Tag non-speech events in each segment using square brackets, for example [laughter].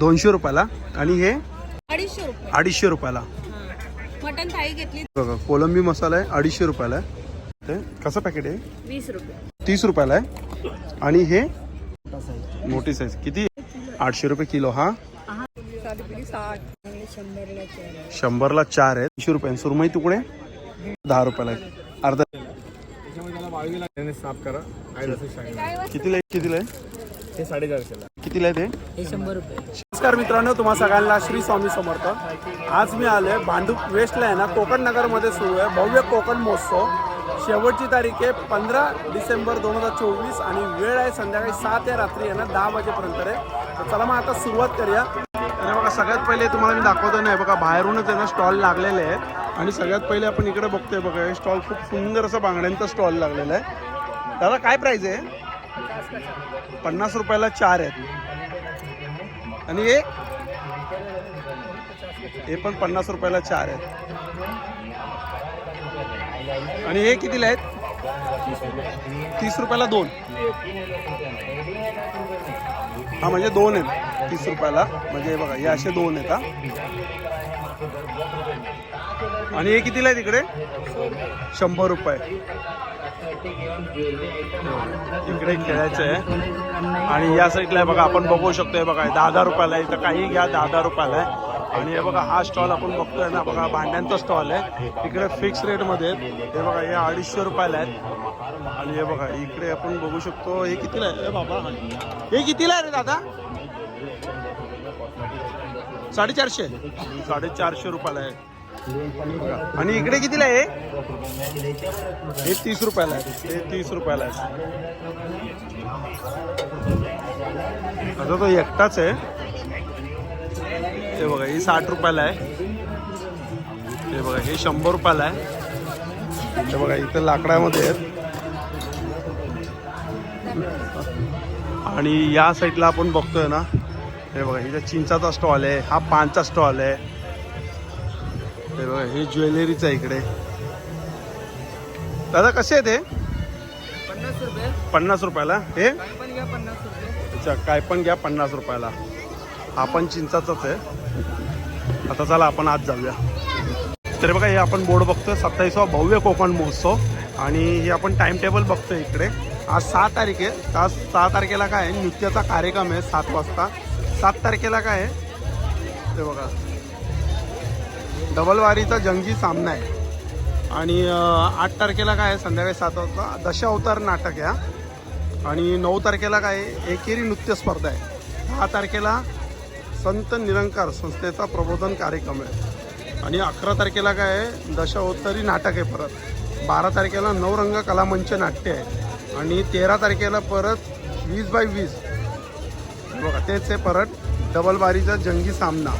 दोनशे रुपयाला. आणि हे अडीचशे रुपये. अडीचशे रुपयाला. मटन थाळी घेतली. बघा कोलंबी मसाला आहे अडीचशे रुपयाला आहे. ते कसं पॅकेट आहे? वीस रुपये. तीस रुपयाला आहे. आणि हे मोठी साईज किती? आठशे रुपये किलो हा? शंभरला चार आहे. तीनशे रुपये. सुरमई तुकडे? दहा रुपयाला आहे अर्धा कितीला आहे? कितीला आहे? हे साडेचारशेला कितीला आहे ते? हे शंभर रुपये. नमस्कार मित्रांनो तुम्हा सगळ्यांना श्री स्वामी समर्थ. आज मी आलोय भांडूप वेस्टला आहे ना कोकण नगरमध्ये सुरू आहे. भव्य कोकण महोत्सव. शेवटची तारीख आहे पंधरा डिसेंबर दोन हजार चोवीस आणि वेळ आहे संध्याकाळी सात ते रात्री आहे ना दहा वाजेपर्यंत आहे. तर चला मग आता सुरुवात करूया. तर हे बघा सगळ्यात पहिले तुम्हाला मी दाखवतो नाही बघा बाहेरूनच आहे ना स्टॉल लागलेले आहेत. आणि सगळ्यात पहिले आपण इकडे बघतोय बघा हे स्टॉल खूप सुंदर असं बांगड्यांचा स्टॉल लागलेला आहे. दादा काय प्राईज आहे? पन्नास रुपयाला चार आहेत. आणि हे? हे पण पन्नास रुपयाला चार आहेत. आणि हे कितीला आहेत? तीस रुपयाला दोन. हा म्हणजे दोन आहेत. तीस रुपयाला. म्हणजे बघा हे असे दोन आहेत हा. आणि हे कितीला आहे तिकडे? शंभर रुपये. इकडे खेळायचं आहे. आणि या साईडला आहे बघा आपण बघू शकतोय बघा हे दहा दहा रुपयाला इथं काही घ्या दहा दहा रुपयाला आहे. आणि हे बघा हा स्टॉल आपण बघतोय ना बघा भांड्यांचा स्टॉल आहे. इकडे फिक्स रेटमध्ये हे बघा हे अडीचशे रुपयाला आहेत. आणि हे बघा इकडे आपण बघू शकतो हे कितीला आहे? बाबा हे कितीला आहे रे दादा? साडेचारशे. साडेचारशे रुपयाला आहे. आणि इकडे कितीला आहे? हे तीस रुपयाला आहे. हे तीस रुपयाला आहे. आता तो एकटाच आहे. हे बघा हे साठ रुपयाला आहे. हे बघा हे शंभर रुपयाला आहे. हे बघा इथं लाकडामध्ये आहेत. आणि या साईडला आपण बघतोय ना हे बघा इथं चिंचाचा स्टॉल आहे हा पानचा स्टॉल आहे. हे बघा हे ज्वेलरीचं आहे इकडे. दादा कसे आहे ते पन्नास रुपये. पन्नास रुपयाला? हे? अच्छा काय पण घ्या पन्नास रुपयाला. हा पण चिंचाचाच आहे. आता चला आपण आज जाऊया. तर बघा हे आपण बोर्ड बघतोय. सत्तावीसवा भव्य कोकण महोत्सव. आणि हे आपण टाइम टेबल बघतोय इकडे. आज सहा तारीख आहे. आज सहा तारखेला काय आहे? नृत्याचा कार्यक्रम आहे सात वाजता. सात तारखेला काय आहे? ते बघा. डबलवारीचा जंगी सामना आहे. आणि आठ तारखेला काय आहे? संध्याकाळी सात वाजता. दशावतार नाटक आहे आणि नऊ तारखेला काय आहे? एकेरी नृत्य स्पर्धा आहे. दहा तारखेला संत निरंकार संस्थेचा प्रबोधन कार्यक्रम आहे. आणि अकरा तारखेला काय आहे? दशावतारी नाटक आहे परत. बारा तारखेला नवरंग कलामंच नाट्य आहे. आणि तेरा तारखेला परत वीस बाय वीस. बघा तेच आहे परत डबलबारीचा जंगी सामना.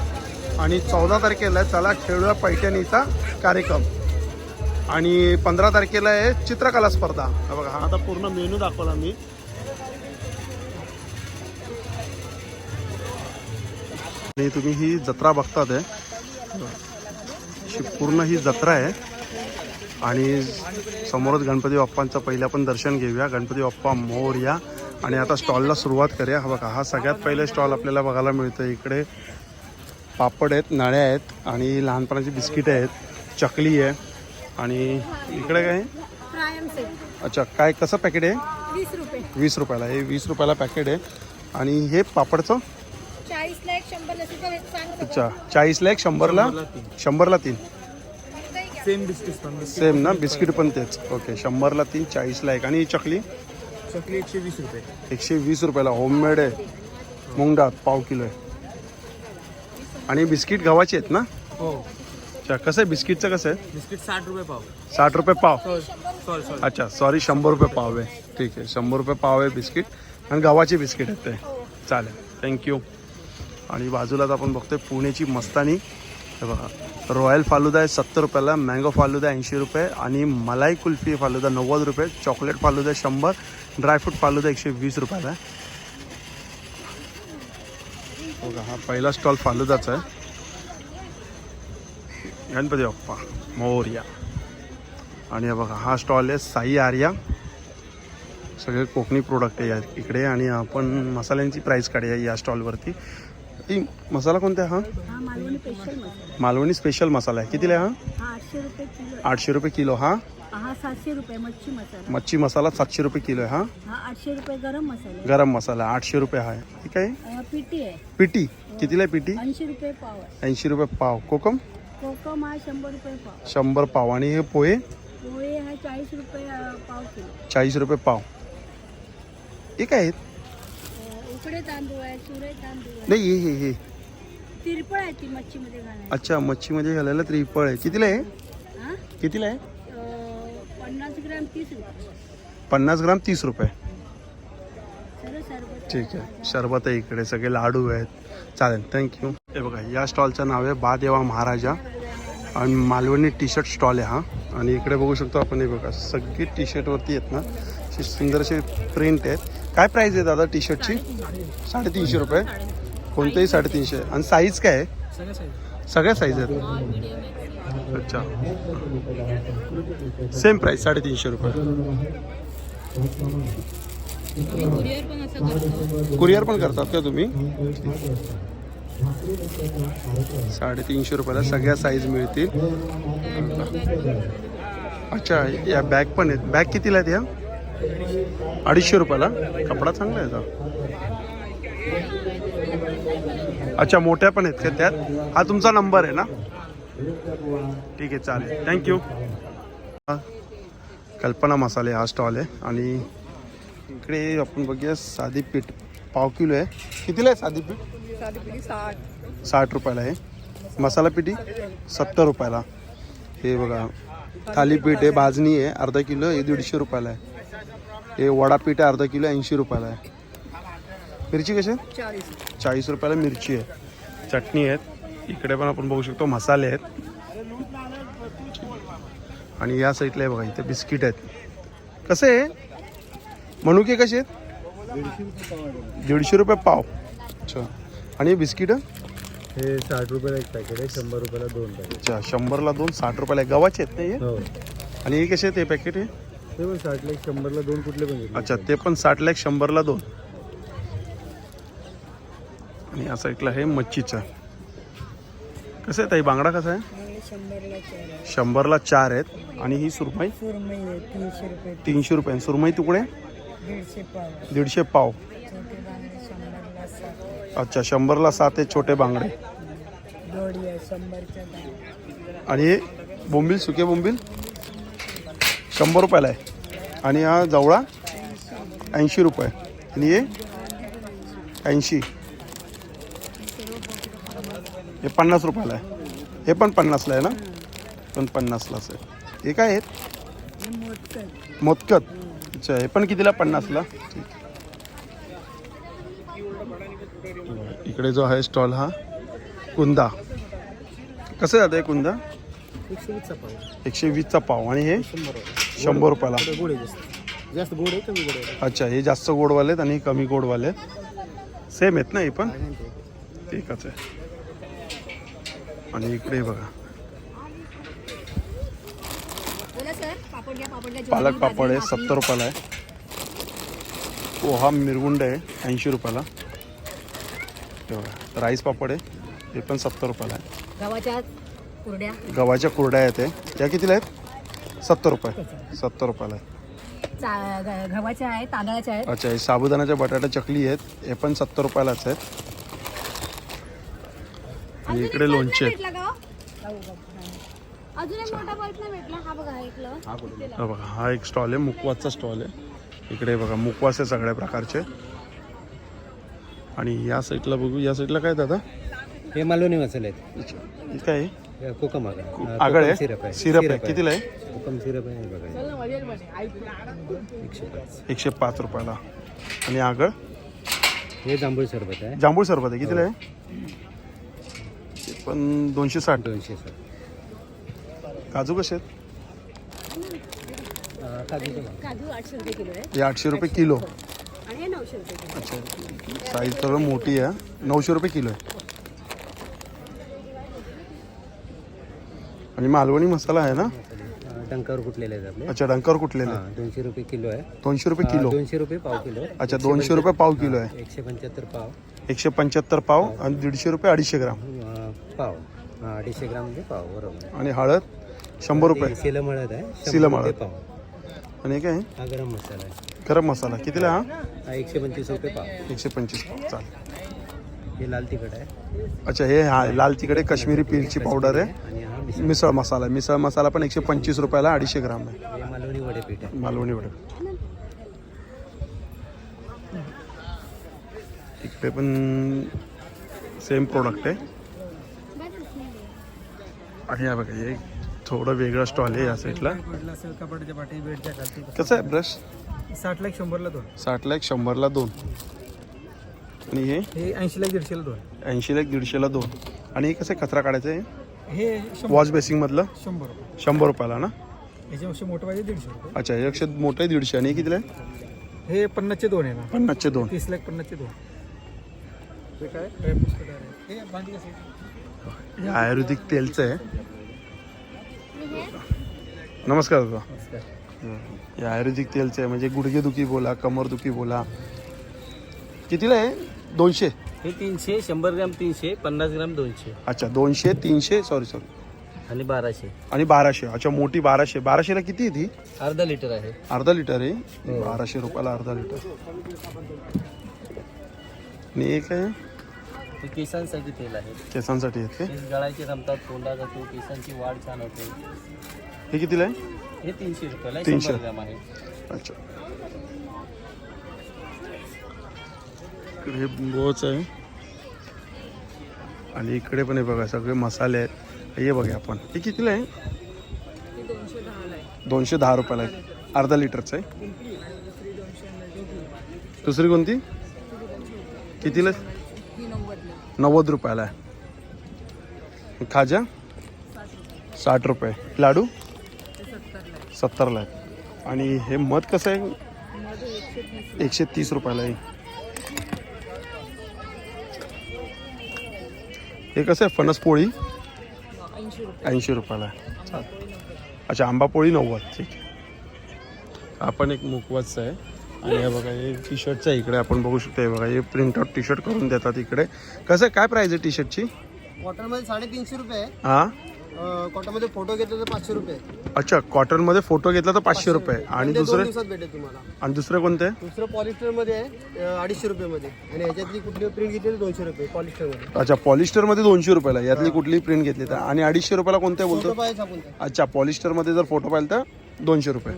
आणि चौदा तारखेला आहे चला खेळूया पैठणीचा कार्यक्रम. आणि पंधरा तारखेला आहे चित्रकला स्पर्धा. हा बघा हा आता पूर्ण मेनू दाखवला मी. आणि तुम्ही ही जत्रा बघतात आहे पूर्ण ही जत्रा आहे. आणि समोरच गणपती बाप्पांचं पहिलं आपण दर्शन घेऊया. गणपती बाप्पा मोर या आणि आता स्टॉलला सुरुवात करूया. हा बघा हा सगळ्यात पहिले स्टॉल आपल्याला बघायला मिळतं इकडे. पापड आहेत नळ्या आहेत आणि लहानपणाची बिस्किटं आहेत चकली आहे. आणि इकडे काय? आहे? Prime set. अच्छा काय कसं पॅकेट आहे? वीस रुपये. वीस रुपयाला. हे वीस रुपयाला पॅकेट आहे. आणि हे पापडचं? अच्छा चाळीसला एक शंभरला? शंभरला तीन. सेम बिस्किट पण. सेम ना? बिस्किट पण तेच. ओके शंभरला तीन चाळीसला एक. आणि ही चकली? चकली एकशे वीस रुपये. एकशे वीस रुपयाला. होममेड आहे. मूग डाळ पाव किलो आहे. आणि बिस्किट गव्हाचे आहेत ना? हो. अच्छा कसं आहे? बिस्किटचं कसं आहे? बिस्किट साठ रुपये पाव. साठ रुपये पाव? Sorry sorry sorry. अच्छा सॉरी शंभर रुपये पाव आहे. ठीक आहे शंभर रुपये पाव आहे बिस्किट. आणि गव्हाचे बिस्किट आहेत ते. चालेल. थँक्यू आणि बाजूलाच आपण बघतोय पुण्याची मस्तानी. हे बघा रॉयल फालुदा आहे सत्तर रुपयाला मँगो फालुदा ऐंशी रुपये आणि मलाई कुल्फी फालुदा नव्वद रुपये चॉकलेट फालुदा शंभर ड्रायफ्रूट फालुदा एकशे वीस रुपयाला. आहे बघा हा पहिला स्टॉल फालुदाचा आहे. गणपती बाप्पा मोरया. आणि बघा हा स्टॉल आहे साई आर्या. सगळे कोकणी प्रोडक्ट आहे या इकडे. आणि आपण मसाल्यांची प्राईस काढूया या स्टॉलवरती ई मसाला कोणता आहे हा? मालवणी स्पेशल मसाला. मालवणी स्पेशल मसाला आहे. कितीला आहे हा? आठशे रुपये किलो हा? हा सातशे रुपये मच्छी मसाला. मच्छी मसाला सातशे रुपये किलो आहे हा? हा आठशे रुपये गरम मसाला. गरम मसाला आठशे रुपये आहे. ठीक आहे अं, पिठी आहे. पिटी? कितीला आहे पिटी? ऐंशी रुपये पाव आहे. ऐंशी रुपये पाव. कोकम? कोकम हा शंभर रुपये पाव. शंभर पाव. आणि हे पोहे? पोहे हा चाळीस रुपये अं, पाव किलो. चाळीस रुपये पाव. हे अं, उकडे तांदूळ आहे सुरे तांदूळ आहे. नाही हे हे हे. तिरपळ आहे ती मच्छीमध्ये घालायची. अच्छा मच्छीमध्ये घालायला त्रिफळ आहे. कितीला आहे? हा? कितीला आहे? पन्नास ग्रॅम तीस रुपये. पन्नास ग्राम तीस रुपये. सर्व सरबत. ठीक आहे. शरबत आहे इकडे. सगळे लाडू आहेत. चालेल. थँक्यू हे बघा या स्टॉलचं नाव आहे बादेवा महाराजा. आणि मालवणी टी शर्ट स्टॉल आहे हा. आणि इकडे बघू शकतो आपण हे बघा. सगळी टी शर्टवरती आहेत ना. अशी सुंदर असे प्रिंट आहेत. काय प्राईस आहे दादा टी शर्टची साडेतीनशे रुपये. कोणतेही साडेतीनशे. आणि साईज काय आहे? सगळ्या साईज आहेत. अच्छा. सेम प्राइस साडेतीनशे रुपये. कुरिअर पण करतात का तुम्ही? साडेतीनशे रुपयाला सगळ्या साईज मिळतील. अच्छा या बॅग पण आहेत. बॅग कितीला आहेत या? अडीचशे रुपयाला. कपडा चांगला आहे याचा अच्छा मोठ्या पण आहेत का त्यात? हा तुमचा नंबर आहे ना? ठीक आहे चालेल. थँक्यू कल्पना मसाले हा स्टॉल आहे. आणि इकडे आपण बघूया साधी पीठ. पाव किलो आहे. कितीला आहे साधी पीठ? साठ रुपयाला आहे. मसाला पिठी? सत्तर रुपयाला. हे बघा. थालीपीठ आहे भाजणी आहे अर्धा किलो हे दीडशे रुपयाला आहे. हे वडापीठ आहे अर्धा किलो ऐंशी रुपयाला आहे. मिरची कशी आहे? चाळीस रुपयाला मिरची आहे. चटणी आहेत. इकडे पण आपण बघू शकतो मसाले आहेत. आणि या साईडला आहे बघा इथे बिस्किट आहेत. कसे आहे? मनुके कसे आहेत? दीडशे रुपये पाव. अच्छा. आणि बिस्किट? हे साठ रुपयाला एक पॅकेट आहे शंभर रुपयाला दोन पॅकेट अच्छा शंभरला दोन साठ रुपयाला आहे. गव्हाचे आहेत ना हे? हो. आणि हे कसे आहेत हे पॅकेट हे? ते पण साठला एक शंभरला दोन कुठले पण अच्छा ते पण साठला एक शंभरला दोन. आणि या साईडला आहे मच्छीचं. कसं आहे ताई? बांगडा कसा आहे? शंभरला चार शंभरला चार आहेत. आणि ही सुरमई? सुरमई आहे तीनशे रुपये तीनशे रुपये. सुरमई तुकडे? दीडशे पाव दीडशे पाव. छोटे बांगडे शंभरला सात अच्छा शंभरला सात आहेत छोटे बांगडे. दोडी आहे शंभरच्या दहा. आणि हे बोंबील सुके बोंबील? शंभर रुपयाला आहे. आणि हा जवळा ऐंशी रुपये. आणि हे ऐंशी. हे पन्नास रुपयाला आहे. हे पण पन्नासला आहे ना? पण पन्नासलाच आहे हे काय आहेत? मोदकं. मोदकत अच्छा हे पण कितीला? पन्नासला? ठीक. इकडे जो आहे स्टॉल हा कुंदा. कसं जातं आहे कुंदा? एकशे वीसचा पाव एकशे वीसचा पाव. आणि हे? शंभर शंभर रुपयाला. गोड आहे जास्त जास्त गोड आहे कमी गोड आहे अच्छा हे जास्त गोडवाले आहेत आणि हे कमी गोडवाले आहेत. सेम आहेत ना हे पण? एकच आहे. आणि इकडे बघा. पालक पापड आहे सत्तर रुपयाला आहे. पोहा मिरगुंड आहे ऐंशी रुपयाला. हे बघा राईस पापड आहे हे पण सत्तर रुपयाला आहे. गव्हाच्या कुरड्या. गव्हाच्या कुरड्या आहेत हे. या कितीला आहेत? सत्तर रुपये. सत्तर रुपयाला आहे गव्हाच्या आहेत तांदळाच्या आहेत. अच्छा हे साबुदाण्याच्या बटाटा चकली आहेत हे पण सत्तर रुपयालाच आहेत. आणि इकडे लोणचे. आहेत अजून एक मोठा बल्ब नाही भेटला. हा बघा ऐकलं हा बघा. हा एक स्टॉल आहे मुकवासचा स्टॉल आहे. इकडे बघा मुकवास आहे सगळ्या प्रकारचे. आणि या साईडला बघू या साईडला काय दादा? हे मालवणी मसाले आहेत. हे काय? कोकम आगळ आगळ आहे? सिरप आहे. सिरप आहे. कितीला आहे? कोकम सिरप आहे बघा. एकशे पाच. एकशे पाच रुपयाला. आणि आगळ? हे जांभूळ सरबत आहे. जांभूळ सरबत आहे. कितीला आहे? ते पण दोनशे साठ. दोनशे सर काजू कसे आहेत. काजू आठशे रुपये किलो आहे. हे आठशे रुपये किलो. आणि हे नऊशे रुपये किलो. अच्छा. साईज तर मोठी आहे. नऊशे रुपये किलो आहे. आणि मालवणी मसाला आहे ना? अं, डंकावर कुठलेले आहेत आपले? अच्छा डंकर कुठलेले हां दोनशे रुपये किलो आहे. दोनशे रुपये अं, किलो. दोनशे रुपये पाव किलो. अच्छा दोनशे रुपये पाव किलो आहे. एकशे पंच्याहत्तर पाव. एकशे पंच्याहत्तर पाव आणि दीडशे रुपये अडीचशे ग्राम. अं, पाव. हा अडीचशे ग्राम म्हणजे पाव बरोबर. आणि हळद? शंभर रुपये. सिलम हळद आहे सिलम हळद. पाव. आणि हे काय? आहे? हा गरम मसाला आहे. गरम मसाला. कितीला हा? हा एकशे पंचवीस रुपये पाव. एकशे पंचवीस पाव. चालेल. हे लाल तिखट आहे. अच्छा हे हा लाल तिकडे काश्मीरी पीरची पावडर आहे. आणि हा मिसळ. मिसळ मसाला. मिसळ मसाला पण एकशे पंचवीस रुपयाला अडीचशे ग्राम आहे. हे मालवणी वडे पीठ आहे. मालवणी वडे. इकडे पण सेम प्रोडक्ट आहे. आणि हा बघा हे थोडं वेगळं स्टॉल आहे या साईडला कुठला असेल कपाटाच्या पाठी बेडच्या खालती कसं आहे ब्रश साठला एक शंभरला दोन. साठला एक शंभरला दोन आणि हे? हे ऐंशीला एक दीडशेला दोन. ऐंशीला एक दीडशेला दोन आणि हे कसं आहे? कचरा काढायचं आहे? हे शंभर वॉश बेसिंगमधलं शंभर रुपये शंभर रुपयाला ना? याच्यापेक्षा मोठं पाहिजे दीडशे रुपये अच्छा हे अक्षर मोठं आहे दीडशे. आणि हे कितीला आहे? हे पन्नासचे दोन. आहे ना पन्नासचे दोन. तीसला एक पन्नासचे दोन हे काय ड्रायफ्रुट्स आहे. हे भांडी हे आयुर्वेदिक तेलचं आहे. नमस्कार दादा. हे आयुर्वेदिक तेलचं आहे म्हणजे गुडघेदुखी बोला कमरदुखी बोला. कितीला आहे? दोनशे? हे तीनशे शंभर ग्राम तीनशे पन्नास ग्राम दोनशे. अच्छा दोनशे तीनशे सॉरी सॉरी आणि बाराशे. आणि बाराशे अच्छा मोठी बाराशे. बाराशेला किती आहे ती? अर्धा लिटर आहे. अर्धा लिटर आहे? बाराशे रुपयाला अर्धा लिटर. आणि एक आहे? हे केसांसाठी तेल आहे. केसांसाठी आहेत ते? केस गळायचे रमतात कोंडा जातो केसांची वाढ छान होते. हे कितीला आहे? हे तीनशे रुपयाला आहे, 300. शंभर ग्राम आहे. अच्छा. इकडे बोच आहे. आणि इकडे पण आहे बघा सगळे मसाले आहेत. हे बघा आपण. हे कितीला आहे? दोनशे दहा रुपयाला आहे. अर्धा लिटरचं आहे? दुसरी कोणती? कितीला? नव्वद रुपयाला आहे. खाजा? साठ रुपये. लाडू? सत्तरला आहे. आणि हे मध कसं आहे? एकशे तीस रुपयाला आहे. हे कसं आहे? फणस पोळी? ऐंशी रुपयाला आहे. चालेल. अच्छा आंबा पोळी नव्वद. ठीक आहे. आपण एक मुखवाच आहे. आणि हे बघा हे टी शर्टचं इकडे आपण बघू शकतो हे बघा हे प्रिंट आउट टी शर्ट करून देतात इकडे. कसं काय प्राईज आहे टी शर्टची कॉटनमध्ये साडेतीनशे रुपये आहे. हां? अं, कॉटनमध्ये फोटो घेतले तर पाचशे रुपये अच्छा कॉटनमध्ये फोटो घेतला तर पाचशे रुपये. आणि ते दोन दुसरे दिवसात भेटेल तुम्हाला. आणि दुसरे कोणते? दुसरं पॉलिस्टरमध्ये आहे अं, अडीचशे रुपयेमध्ये. आणि ह्याच्यातली कुठली प्रिंट घेतली तर दोनशे रुपये पॉलिस्टरमध्ये अच्छा पॉलिस्टरमध्ये दोनशे रुपयाला यातली कुठली प्रिंट घेतली तर. आणि अडीचशे रुपयाला कोणते बोलतो. अच्छा पॉलिस्टरमध्ये जर फोटो पाहिजे तर दोनशे रुपये.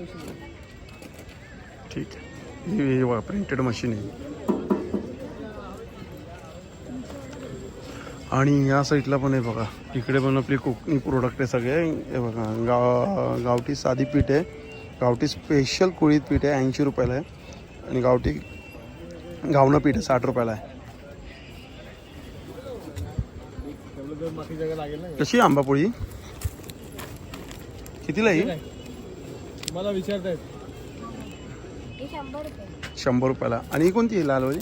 ठीक आहे. ही बघा प्रिंटेड मशीन आहे. आणि या साईडला पण आहे बघा इकडे पण आपली कोकणी प्रोडक्ट आहे सगळे. हे बघा गाव गावठी साधी पीठ आहे. गावठी स्पेशल कुळीत पीठ आहे ऐंशी रुपयाला आहे. आणि गावठी गावणं पीठ आहे साठ रुपयाला आहे. कशी आहे आंबापोळी? कितीला आहे मला विचारतायत. शंभर रुपये. शंभर रुपयाला. आणि ही कोणती आहे लालवाली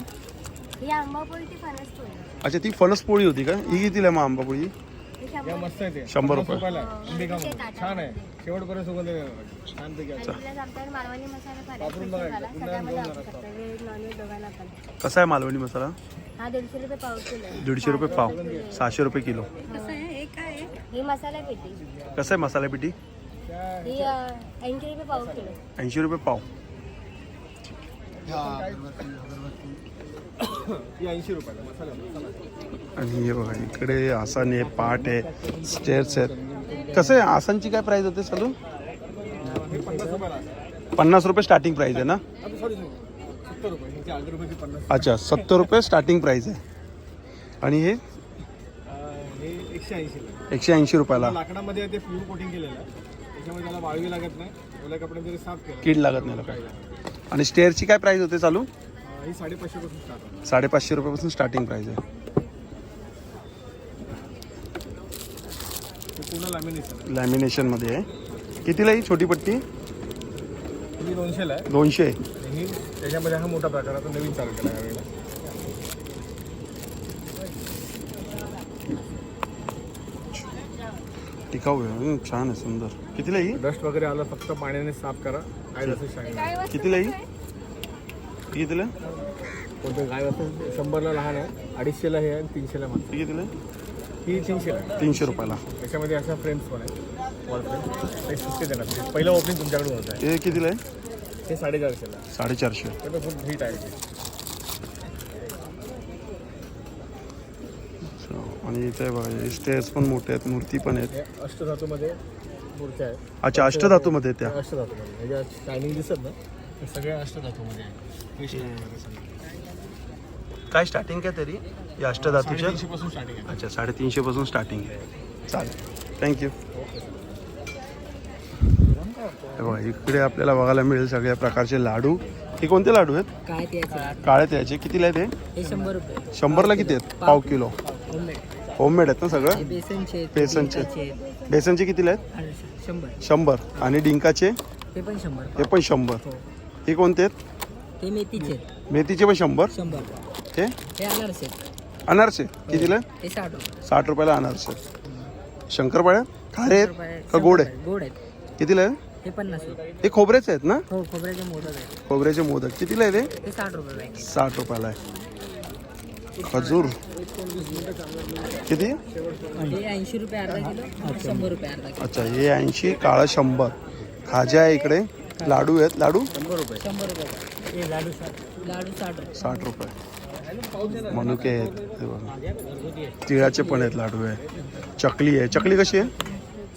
ही आंबापोळी ती फणस पोळी. अच्छा ती फणस पोळी होती का? ही कितीला आहे मग आंबापोळी हे शंभर मस्त आहे ते. शंभर रुपये. आहे. ताटात. छान आहे. शेवटपर्यंत सुगंध छान पैकी आहे. आणि प्लस आमच्याकडे मालवणी मसाला फार वापरून बघा झाला एकदा. सगळ्यामध्ये वापरू शकता व्हेज नॉनव्हेज दोघांना पण. कसा आहे मालवणी मसाला? हा दीडशे रुपये पाव किलो आहे. दीडशे रुपये पाव. सहाशे रुपये किलो. ही मसाला पेटी. कसं आहे मसाला पिठी ही ऐंशी रुपये पाव किलो ऐंशी रुपये पाव. [coughs] ही ऐंशी रुपयाला मसाला मसाला. आणि हे बघा इकडे आसन आहे पाट आहे स्टेअर्स आहेत. कसं आहे आसनची काय प्राईस होते चालू हे पन्नास रुपये स्टार्टिंग प्राईस आहे ना? अच्छा सत्तर रुपये स्टार्टिंग प्राईस आहे. आणि हे? हे एकशे ऐंशी रुपयाला. लाकडामध्ये ते फ्लूर कोटिंग केलेलं आहे. त्याच्यामुळे त्याला वाळवी लागत नाही. ओल्या कपड्याने साफ कीड लागत नाही लोकांना आणि स्टेअरची काय प्राईस होते चालू? ही साडेपाचशे पासून स्टार्ट होतं साडेपाचशे रुपयापासून स्टार्टिंग प्राईस आहे. ते पूर्ण लॅमिनेशन लॅमिनेशनमध्ये आहे. कितीला ही छोटी पट्टी? ही दोनशेला आहे. दोनशे. आणि ही त्याच्यामध्ये हा मोठा प्रकार आता नवीन चालू केला यावेळेला. टिकाऊ आहे. छान आहे सुंदर. कितीला ही डस्ट वगैरे आलं फक्त पाण्याने साफ करा. आहे तसं शाईन कितीला ही ही कितीला? कोणतं? गाय असं शंभरला लहान आहे. अडीचशेला हे आहे आणि तीनशेला हे कितीला ही तीनशेला आहे. तीनशे रुपयाला. त्याच्यामध्ये अशा फ्रेम्स पण आहेत. वॉल फ्रेम देणार. पहिलं ओपनिंग तुमच्याकडून होत आहे. हे कितीला आहे? ते साडेचारशेला. साडेचारशे. ते तर खूप हिट आहे. ते. अच्छा. आणि इथे बघा स्टेअर्स पण मोठे आहेत मूर्ती पण आहेत. हे अष्टधातूमध्ये मूर्त्या आहेत. अच्छा अष्टधातूमध्ये त्या. अष्टधातूमध्ये. शायनिंग दिसत ना ते सगळ्या अष्टधातूमध्ये काय स्टार्टिंग काय तरी? या अष्टधातूच्या? पासून स्टार्टिंग आहे. अच्छा साडेतीनशे पासून स्टार्टिंग आहे. चालेल. थँक्यू बघा इकडे आपल्याला बघायला मिळेल सगळ्या प्रकारचे लाडू. हे कोणते लाडू आहेत? काय ते काळे त्याचे कितीला आहेत हे? हे शंभर रुपये. शंभरला किती आहेत? पाव किलो. होममेड आहेत ना सगळं? हे बेसनचे आहेत, बेसनचे. डिंकाचे आहेत. बेसनचे कितीला आहेत? आणि शंभर. शंभर. आणि डिंकाचे? ते पण शंभर. हे पण शंभर. हो. हे कोणते आहेत? ते मेथीचे आहेत, मेथीचे पण शंभर? शंभर. हे? हे अनारसे आहेत. अनारसे. कितीला? हे साठ रुपये. साठ रुपयाला अनारसे शंकरपाळ्या? खारे रुपये आहेत का गोड आहे गोड आहेत. कितीला आहे हे पन्नास रुपये. हे खोबऱ्याचे आहेत ना? हो खोबऱ्याचे मोदक आहेत. खोबऱ्याचे मोदक. कितीला आहे ते हे साठ रुपये बॅग साठ रुपयाला आहे खजूर. किती? ऐंशी रुपये अर्धा किलो शंभर रुपये अर्धा किलो. अच्छा हे ऐंशी काळं शंभर. खाजा आहे इकडे. लाडू आहेत. लाडू? शंभर रुपये. हे लाडू साठ. लाडू साठ रुपये. साठ रुपये. मनुके आहेत. बघा. तिळाचे पण आहेत लाडू आहे. चकली आहे. चकली कशी आहे?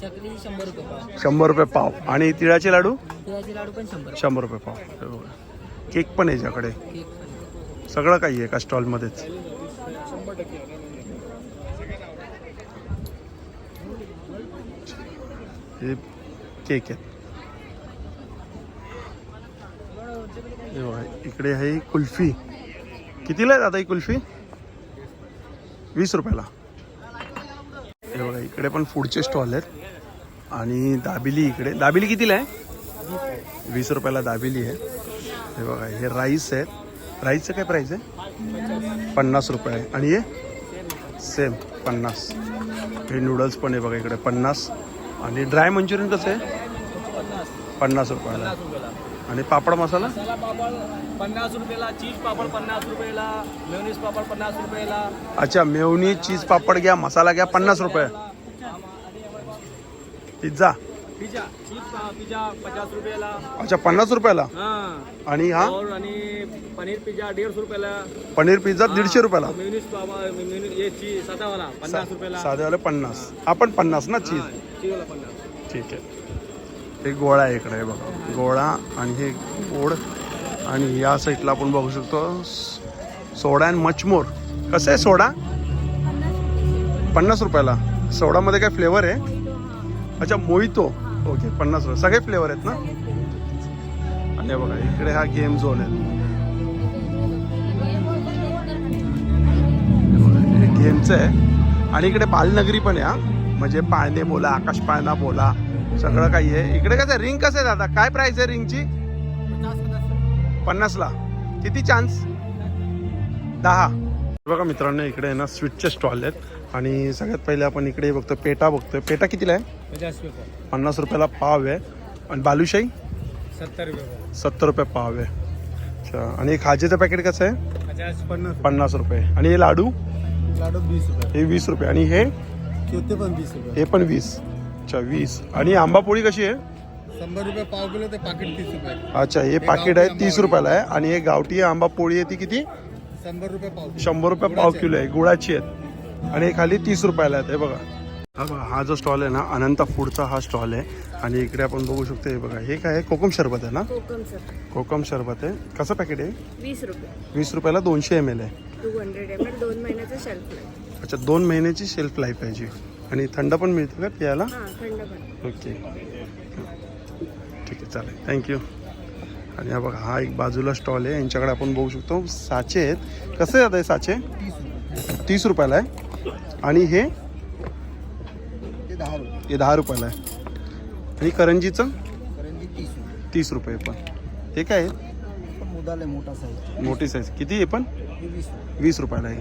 चकली शंभर रुपये पाव. शंभर रुपये पाव. आणि तिळाचे लाडू? तिळाचे लाडू पण शंभर शंभर रुपये पाव. केक पण आहे याच्याकडे. सगळं काही आहे एका स्टॉलमध्येच? हे। केक आहेत इकडे आहे कुल्फी। कितीला आहे दादा ही कुल्फी? वीस हे बघा, इकडे पण फूडचे स्टॉल आहेत. आणि दाबिली इकडे दाबिली कितीला आहे? वीस रुपयाला दाबिली हे बघा, हे राईस आहेत. राईसचं काय प्राईस आहे? पन्नास रुपये. आहे आणि हे? सेम पन्नास. हे नूडल्स पण आहे बघा इकडे पन्नास. आणि ड्राय मंचुरियन कसं आहे? पन्नास रुपयाला. आणि पापड मसाला? पन्नास रुपयाला चीज पापड पन्नास रुपयाला मेयोनीज पापड पन्नास रुपयाला. अच्छा मेवनी चीज पापड घ्या मसाला घ्या पन्नास रुपये. पिझ्झा पिझ्झा चीज पिझ्झा पचास रुपयाला. अच्छा पन्नास रुपयाला? हां. आणि हा? और आणि पनीर पिझ्झा दीडशे रुपयाला. पनीर पिझ्झा दीडशे रुपयाला? चीज साधावाला पन्नास रुपयाला. साधेवाले पन्नास. आपण पन्नास ना चीज? चीजवाला पन्नास. ठीक आहे. हे गोळा आहे इकडे हे बघा. गोळा आणि हे गोड. आणि या साईडला आपण बघू शकतो स- सोडा अँड मचमोर कसं आहे सोडा? पन्नास रुपयाला. सोडामध्ये काय फ्लेवर आहे? अच्छा मोहितो. ओके पन्नास रुपये. सगळे फ्लेवर आहेत ना? आणि बघा इकडे हा गेम झोन आहे. गेमचं आहे. आणि इकडे बालनगरी पण आहे हा. म्हणजे पाळणे बोला आकाश पाळणा बोला सगळं काही आहे. इकडे कसं रिंग कसं आहे दादा? काय प्राइस आहे रिंगची पन्नासला. किती चान्स दहा. बघा मित्रांनो इकडे ना स्वीटचे स्टॉल आहेत. आणि सगळ्यात पहिले आपण इकडे बघतो पेटा बघतोय. पेटा कितीला आहे? पन्नास रुपयाला पाव आहे. आणि बालुशाही? सत्तर रुपये सत्तर रुपये पाव आहे. अच्छा आणि खाजेचं पॅकेट कसं आहे? पन्नास पन्नास रुपये. आणि हे लाडू? लाडू वीस रुपये. हे वीस रुपये. आणि हे? पण वीस रुपये. हे पण वीस. अच्छा वीस. आणि आंबा पोळी कशी आहे? शंभर रुपये पाव किलो ते पाकिट तीस रुपये. अच्छा हे पाकिट आहे तीस रुपयाला आहे. आणि हे गावठी आंबा पोळी आहे ती किती? शंभर रुपये पाव शंभर रुपये पाव किलो आहे. गुळाची आहेत. आणि हे खाली तीस रुपयाला आहेत हे बघा. हा बघा हा जो स्टॉल आहे ना अनंता फूडचा हा स्टॉल आहे. आणि इकडे आपण बघू शकतो हे बघा हे काय आहे? कोकम शरबत आहे ना? कोकम सर कोकम शरबत आहे. कसं पॅकेट आहे? वीस रुपये. वीस रुपयाला दोनशे एम एल आहे. टू हंड्रेड एम एल दोन महिन्याचा शेल्फ लाईफ अच्छा दोन महिन्याची शेल्फ लाईफ आहे याची. आणि थंड पण मिळतं का प्यायला? हां थंड पण. ओके. ठीक आहे चालेल. थँक्यू आणि हा बघा हा एक बाजूला स्टॉल आहे. यांच्याकडे आपण बघू शकतो. साचे आहेत. कसे जात आहे साचे? तीस रुपयाला आहे. आणि हे? ते दहा रुपये. हे दहा रुपयाला आहे. आणि करंजीचं? करंजी तीस रुपये. तीस रुपये पण. हे काय आहे? पण मुदाल आहे मोठा साईज मोठी साईज किती आहे पण? हे वीस रुपये. वीस रुपयाला आहे.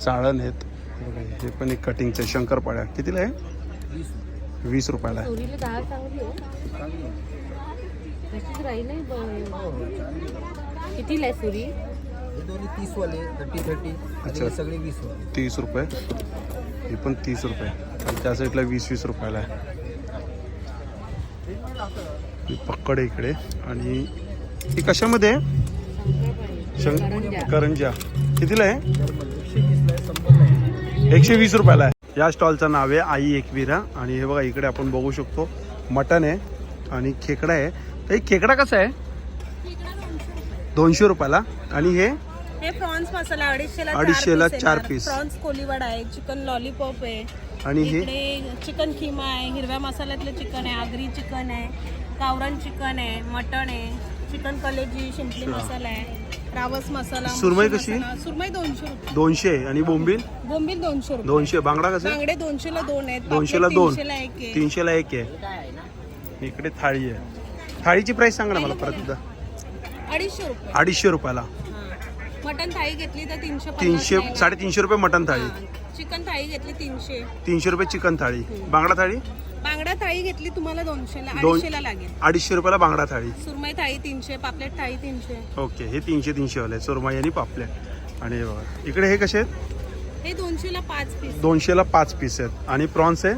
चाळण आहेत. हे बघा, हे पण एक कटिंगचं आहे. शंकरपाळ्या. कितीला आहे? वीस रुपये. वीस रुपयाला आहे. चोरीला दहा चांगली हो चांगली आहे. तशीच राहील नाही ब- कितीला आहे सुरी हे दोन्ही तीस वाले थर्टी थर्टी अच्छा. आणि सगळे वीस वाले. तीस रुपये? ही पण तीस रुपये. आणि त्या साईडला वीस वीस रुपयाला आहे. ही पक्कड आहे इकडे. आणि ही कशामध्ये आहे? करंजा कितीला आहे? एकशे वीस रुपयाला आहे. या स्टॉलचं नाव आहे आई एकविरा. आणि हे बघा इकडे आपण बघू शकतो. मटन आहे आणि खेकडा आहे. तर हे खेकडा कसा आहे? दोनशे रुपयाला. आणि हे? हे प्रॉन्स मसाला अडीचशेला अडीचशेला चार. येणार. प्रॉन्स कोलीवाडा आहे चिकन लॉलीपॉप आहे. आणि हे? चिकन खिमा आहे हिरव्या मसाल्यातलं चिकन आहे आगरी चिकन आहे गावरान चिकन आहे मटण आहे चिकन कलेजी शिंपली मसाला आहे रावस मसाला सुरमई कशी? सुरमई दोनशे दोनशे. आणि बोंबील? बोंबील दोनशे दोनशे. बांगडा कसं? बांगडे दोनशेला दोन आहेत दोनशेला दोन. तीनशेला एक आहे. इकडे थाळी आहे. थाळीची प्राइस सांगा ना मला परत एकदा. अडीचशे रुपये. अडीचशे रुपयाला. हा. मटण थाळी घेतली तर तीनशे तीनशे. साडेतीनशे रुपये मटन थाळी. हा. चिकन थाळी घेतली तीनशे. तीनशे रुपये चिकन थाळी. बांगडा थाळी? बांगडा थाळी घेतली तुम्हाला दोनशेला दोन- अडीचशेला लागेल. अडीचशे रुपयाला बांगडा थाळी. सुरमई थाळी तीनशे पापलेट थाळी तीनशे. ओके हे तीनशे तीनशे वाले सुरमई आणि पापलेट. आणि हे इकडे हे कसे आहेत? हे दोनशेला पाच पीस. दोनशेला पाच पीस आहेत. आणि प्रॉन्स आहे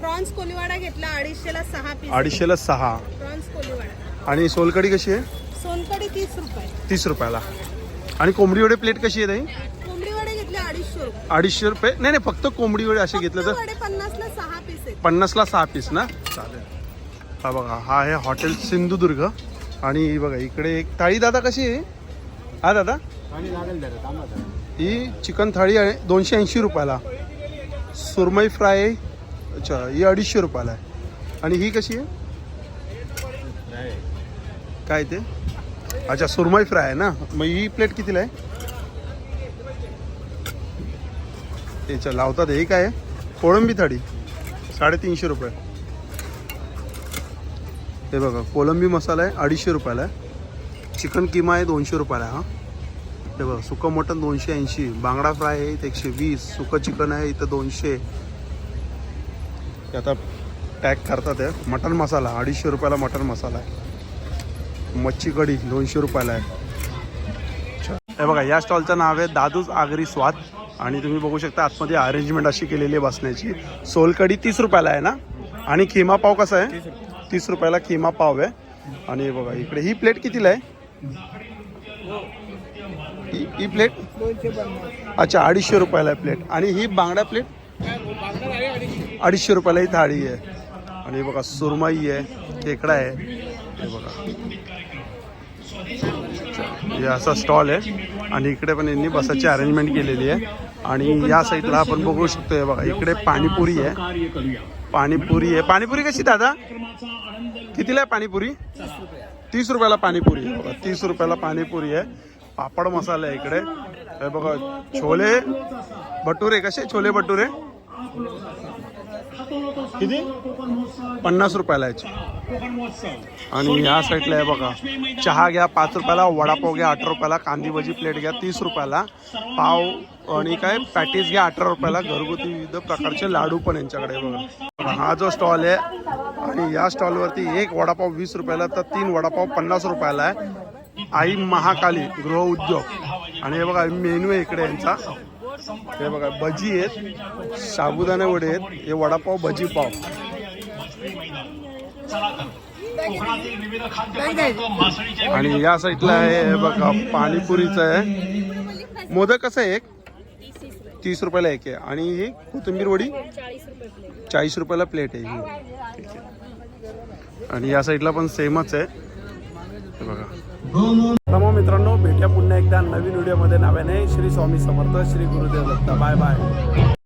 प्रॉन्स कोलीवाडा घेतला अडीचशेला सहा पीस. अडीचशेला सहा. प्रॉन्स कोलीवाडा. आणि सोलकडी कशी आहे? सोनकडी तीस रुपये. तीस रुपयाला. आणि कोंबडी वडे प्लेट कशी आहे ताई? कोंबडी वडे घेतले अडीचशे रुपये. अडीचशे रुपये? नाही नाही फक्त कोंबडी वडे असे घेतले तर? वडे पन्नासला सहा पीस आहेत. पन्नासला सहा पीस ना? चालेल. हा बघा हा आहे हॉटेल सिंधुदुर्ग. आणि ही बघा इकडे एक थाळी दादा कशी आहे? हा दादा? ही चिकन थाळी आहे दोनशे ऐंशी रुपयाला. सुरमई फ्राय अच्छा ही अडीचशे रुपयाला आहे. आणि ही कशी आहे? काय ते? अच्छा सुरमई फ्राय आहे ना? मग ही प्लेट कितीला आहे? त्याच्या लावतात हे. काय आहे? कोळंबी थाळी. साडेतीनशे रुपये. हे बघा कोलंबी मसाला आहे अडीचशे रुपयाला आहे. चिकन किमा आहे दोनशे रुपयाला हा. हे बघा सुकं मटन दोनशे ऐंशी. बांगडा फ्राय आहे इथं एकशे वीस. सुकं चिकन आहे इथं दोनशे. आता पॅक करतात आहे मटन मसाला अडीचशे रुपयाला मटन मसाला आहे. मच्छी कढी दोनशे रुपयाला आहे. अच्छा. हे बघा या स्टॉलचं नाव आहे दादूज आगरी स्वाद. आणि तुम्ही बघू शकता आतमध्ये अरेंजमेंट अशी केलेली आहे बसण्याची. सोलकढी तीस रुपयाला आहे ना? आणि खिमा पाव कसा आहे? तीस रुपयाला खिमा पाव आहे. आणि बघा इकडे ही प्लेट कितीला आहे? ही ही प्लेट अच्छा अडीचशे रुपयाला आहे प्लेट आणि ही बांगडा प्लेट अडीचशे रुपयाला ही थाळी आहे. आणि बघा सुरमई आहे खेकडा आहे. हे बघा. हे असा स्टॉल आहे. आणि इकडे पण यांनी बसाची अरेंजमेंट केलेली आहे. आणि या साईडला आपण बघू शकतो बघा इकडे पाणीपुरी आहे. पाणीपुरी आहे. पाणीपुरी कशी दादा? कितीला आहे पाणीपुरी? तीस रुपयाला पाणीपुरी आहे. बघा तीस रुपयाला पाणीपुरी आहे. पापड मसाला आहे इकडे. हे बघा छोले भटुरे कसे? छोले भटुरे? किती? पन्नास रुपयाला याची आणि या साईडला आहे बघा. चहा घ्या पाच रुपयाला वडापाव घ्या अठरा रुपयाला कांदी भजी प्लेट घ्या तीस रुपयाला. पाव आणि काय पॅटीस घ्या अठरा रुपयाला घरगुती विविध प्रकारचे लाडू पण यांच्याकडे बघा हा जो स्टॉल आहे आणि या स्टॉलवरती एक वडापाव वीस रुपयाला तर तीन वडापाव पन्नास रुपयाला आहे. आई महाकाली गृह उद्योग. आणि हे बघा मेनू आहे इकडे यांचा. हे बघा भजी आहेत साबुदाणे वडे आहेत हे वडापाव भजी पाव. आणि या साईडला आहे हे बघा पाणीपुरीचं आहे. मोदक कसं आहे एक? तीस रुपयाला एक आहे. आणि ही कोथिंबीर वडी? चाळीस रुपयाला प्लेट आहे ही. आणि या साईडला पण सेमच आहे. हे बघा. नमो मित्रांनो भेटूया पुन्हा एकदा नवीन व्हिडिओमध्ये. नव्याने श्री स्वामी समर्थ श्री गुरुदेव दत्त. Bye bye.